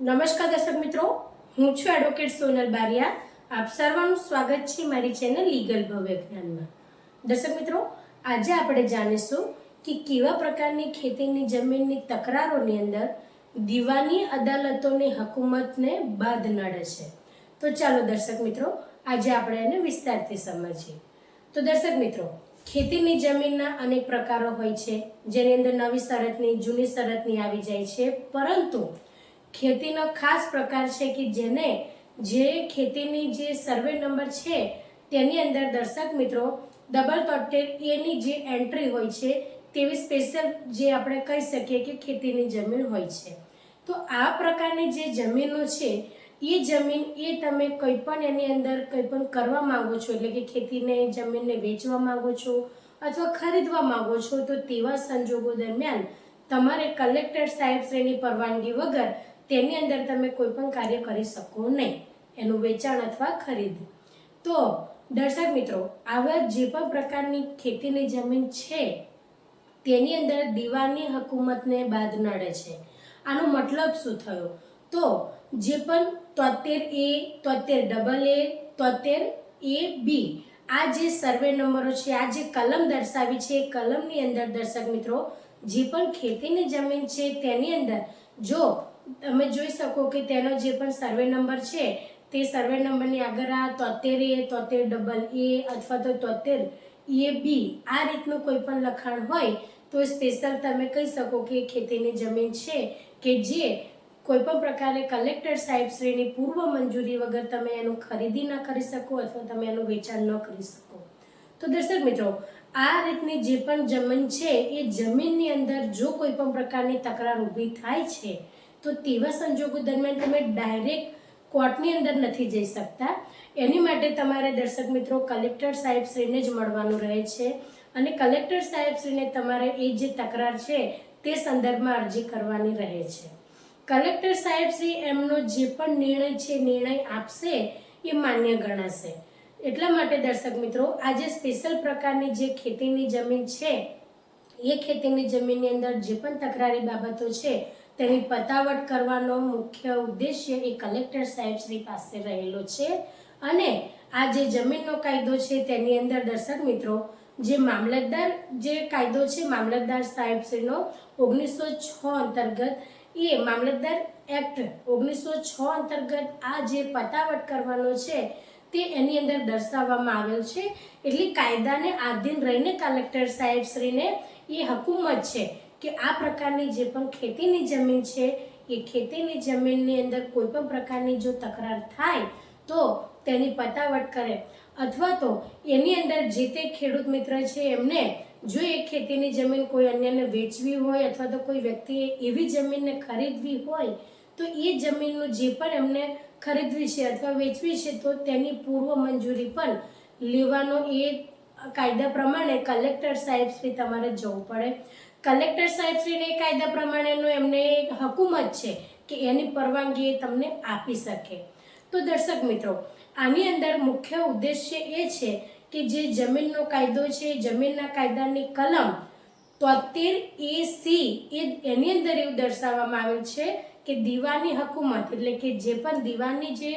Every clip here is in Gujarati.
નમસ્કાર દર્શક મિત્રો, હું છું એડવોકેટ સોનલ બારિયા. આપ સર્વનું સ્વાગત છે મારી ચેનલ લીગલ ભવ્ય જ્ઞાનમાં. દર્શક મિત્રો, આજે આપણે જાણીશું કે કેવા પ્રકારની ખેતીની જમીનની તકરારોની અંદર દીવાની અદાલતોની હકુમતને બાદ નડે છે. તો ચાલો દર્શક મિત્રો, આજે આપણે એને વિસ્તારથી સમજીએ. તો દર્શક મિત્રો, ખેતીની જમીનના અનેક પ્રકારો હોય છે, જેની અંદર નવી શરતની, જૂની શરતની આવી જાય છે, પરંતુ ખેતીનો ખાસ પ્રકાર છે કે જેને જે ખેતીની જે સર્વે નંબર છે, તેની અંદર દર્શક મિત્રો ડબલ તોતેર એની જે એન્ટ્રી હોય છે, તેવી સ્પેશિયલ જે આપણે કહી શકીએ કે ખેતીની જમીન હોય છે. તો આ પ્રકારની જે જમીનો છે, એ જમીન એ તમે કંઈ પણ એની અંદર કંઈ પણ કરવા માંગો છો, એટલે કે ખેતીને, જમીનને વેચવા માંગો છો અથવા ખરીદવા માંગો છો, તો તેવા સંજોગો દરમિયાન તમારે કલેક્ટર સાહેબ શ્રેણી પરવાનગી વગર તેની અંદર તમે કોઈ પણ કાર્ય કરી શકો નહીં. એનું વેચાણ અથવા ખરીદ. તો દર્શક મિત્રો, આવા જે પણ પ્રકારની ખેતીની જમીન છે, તેની અંદર દીવાની હકુમતને બાદ નડે છે. આનો મતલબ શું થયો? તો જે પણ તોતેર એ, તોતેર ડબલ એ, તોતેર એ બી, આ જે સર્વે નંબરો છે, આ જે કલમ દર્શાવી છે, એ કલમની અંદર દર્શક મિત્રો, જે પણ ખેતીની જમીન છે, તેની અંદર જો તમે જોઈ શકો કે તેનો જે પણ સર્વે નંબર છે, તે સર્વે નંબરની આગળ આ તોતેર એ, તોતેર ડબલ એ અથવા તો તોતેર એ, બી આ રીતનું કોઈ પણ લખાણ હોય તો સ્પેશિયલ તમે કહી શકો કે ખેતીની જમીન છે કે જે કોઈ પણ પ્રકારે કલેક્ટર સાહેબ શ્રીની પૂર્વ મંજૂરી વગર તમે એનું ખરીદી ન કરી શકો અથવા તમે એનું વેચાણ ન કરી શકો. તો દર્શક મિત્રો, આ રીતની જે પણ જમીન છે, એ જમીનની અંદર જો કોઈ પણ પ્રકારની તકરાર ઊભી થાય છે તો તેવા સંજોગો દરમિયાન તમે ડાયરેક્ટ કોર્ટની અંદર નથી જઈ શકતા. એની માટે તમારે દર્શક મિત્રો કલેક્ટર સાહેબશ્રીને જ મળવાનું રહે છે અને કલેક્ટર સાહેબશ્રીને તમારે એ જે તકરાર છે તે સંદર્ભમાં અરજી કરવાની રહે છે. કલેક્ટર સાહેબશ્રી એમનો જે પણ નિર્ણય છે, નિર્ણય આપશે એ માન્ય ગણાશે. એટલા માટે દર્શક મિત્રો, આજે સ્પેશિયલ પ્રકારની જે ખેતીની જમીન છે, એ ખેતીની જમીનની અંદર જે પણ તકરારી બાબતો છે તેની પતાવટ કરવાનો મુખ્ય ઉદ્દેશ્ય એ કલેક્ટર સાહેબશ્રી પાસે રહેલો છે અને આ જે જમીનનો કાયદો છે તેની અંદર દર્શક મિત્રો, જે મામલતદાર, જે કાયદો છે મામલતદાર સાહેબશ્રીનો ઓગણીસો છ અંતર્ગત, એ મામલતદાર એક્ટ ઓગણીસો છ અંતર્ગત આ જે પતાવટ કરવાનો છે તે એની અંદર દર્શાવવામાં આવેલ છે. એટલે કાયદાને આધીન રહીને કલેક્ટર સાહેબશ્રીને એ હકુમત છે કે આ પ્રકારની જે પણ ખેતીની જમીન છે, એ ખેતીની જમીનની અંદર કોઈ પણ પ્રકારની જો તકરાર થાય, તો તેની પતાવટ કરે. અથવા તો એની અંદર જે તે ખેડૂત મિત્ર છે, એમને જો એ ખેતીની જમીન કોઈ અન્યને વેચવી હોય અથવા તો કોઈ વ્યક્તિએ એવી જમીનને ખરીદવી હોય, તો એ જમીનનું જે પણ એમને ખરીદવી છે અથવા વેચવી છે, તો તેની પૂર્વ મંજૂરી પણ લેવાનો એ કાયદા પ્રમાણે કલેક્ટર સાહેબશ્રી તમારે જવું પડે. કલેક્ટર સાહેબશ્રીને કાયદા પ્રમાણેનું એમને હકુમત છે કે એની પરવાનગી એ તમને આપી શકે. તો દર્શક મિત્રો, આની અંદર મુખ્ય ઉદ્દેશ્ય એ છે કે જે જમીનનો કાયદો છે જમીનના કાયદાની કલમ તોતેર એ સી એ એની અંદર એવું દર્શાવવામાં આવેલ છે કે દીવાની હકુમત, એટલે કે જે પણ દીવાની જે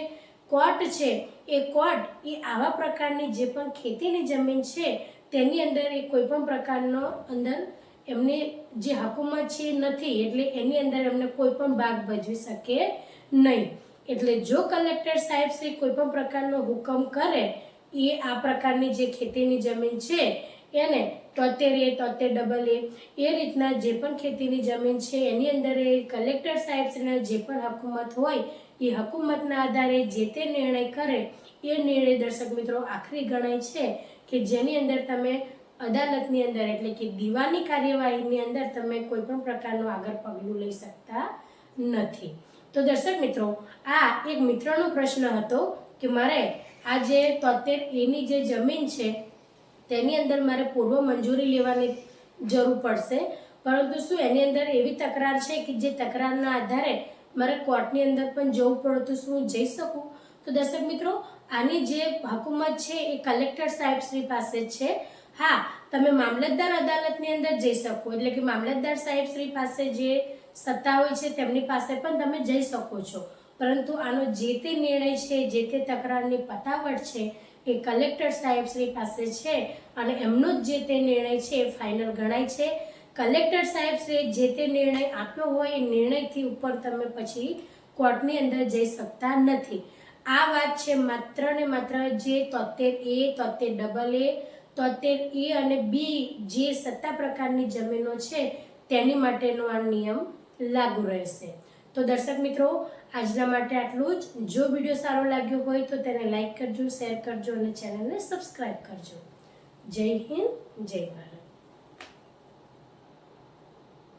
કોર્ટ છે, એ કોર્ટ એ આવા પ્રકારની જે પણ ખેતીની જમીન છે, તેની અંદર એ કોઈ પણ પ્રકારનો અંદર એમને જે હકુમત છે નથી, એટલે એની અંદર એમને કોઈ પણ ભાગ ભજવી શકે નહીં. એટલે જો કલેક્ટર સાહેબ શ્રી કોઈ પણ પ્રકારનો હુકમ કરે, એ આ પ્રકારની જે ખેતીની જમીન છે, એને તોતેર એ, તોતેર ડબલ એ એ રીતના જે પણ ખેતીની જમીન છે, એની અંદર એ કલેક્ટર સાહેબશ્રીના જે પણ હકુમત હોય, એ હકુમતના આધારે જે તે નિર્ણય કરે, એ નિર્ણય દર્શક મિત્રો આખરી ગણાય છે કે જેની અંદર તમે અદાલતની અંદર એટલે કે દીવાની કાર્યવાહીની અંદર તમે કોઈ પણ પ્રકારનું આગળ પગલું લઈ શકતા નથી. તો દર્શક મિત્રો, આ એક મિત્રનો પ્રશ્ન હતો કે મારે આ જે તોતેર એની જે જમીન છે, તેની અંદર મારે પૂર્વ મંજૂરી લેવાની જરૂર પડશે. પરંતુ શું એની અંદર એવી તકરાર છે કે જે તકરારના આધારે મારે કોર્ટની અંદર પણ જવું પડે તો શું જઈ શકું? તો દર્શક મિત્રો, આની જે હકુમત છે એ કલેક્ટર સાહેબ શ્રી પાસે છે. હા, તમે મામલતદાર અદાલતની અંદર જઈ શકો. એટલે કે મામલતદાર સાહેબ શ્રી પાસે જે સત્તા હોય છે તેમની પાસે પણ તમે જઈ શકો છો. પરંતુ આનો જે તે નિર્ણય છે, જે તે તકરારની પતાવટ છે એ કલેક્ટર સાહેબ શ્રી પાસે છે અને એમનો જ જે તે નિર્ણય છે એ ફાઇનલ ગણાય છે. કલેક્ટર સાહેબ શ્રી જે તે નિર્ણય આપ્યો હોય એ નિર્ણયથી ઉપર તમે પછી કોર્ટની અંદર જઈ શકતા નથી. આ વાત છે માત્ર ને માત્ર જે તોતેર એ, તોતેર ડબલ એ તોતેર એ અને બી જે સત્તા પ્રકારની જમીનો છે, તેની માટેનો આ નિયમ લાગુ રહેશે. તો દર્શક મિત્રો, આજના માટે આટલું જ. જો વીડિયો સારો લાગ્યો હોય તો તેને લાઇક કરજો, શેર કરજો અને ચેનલને સબસ્ક્રાઈબ કરજો. જય હિન્દ, જય ભારત.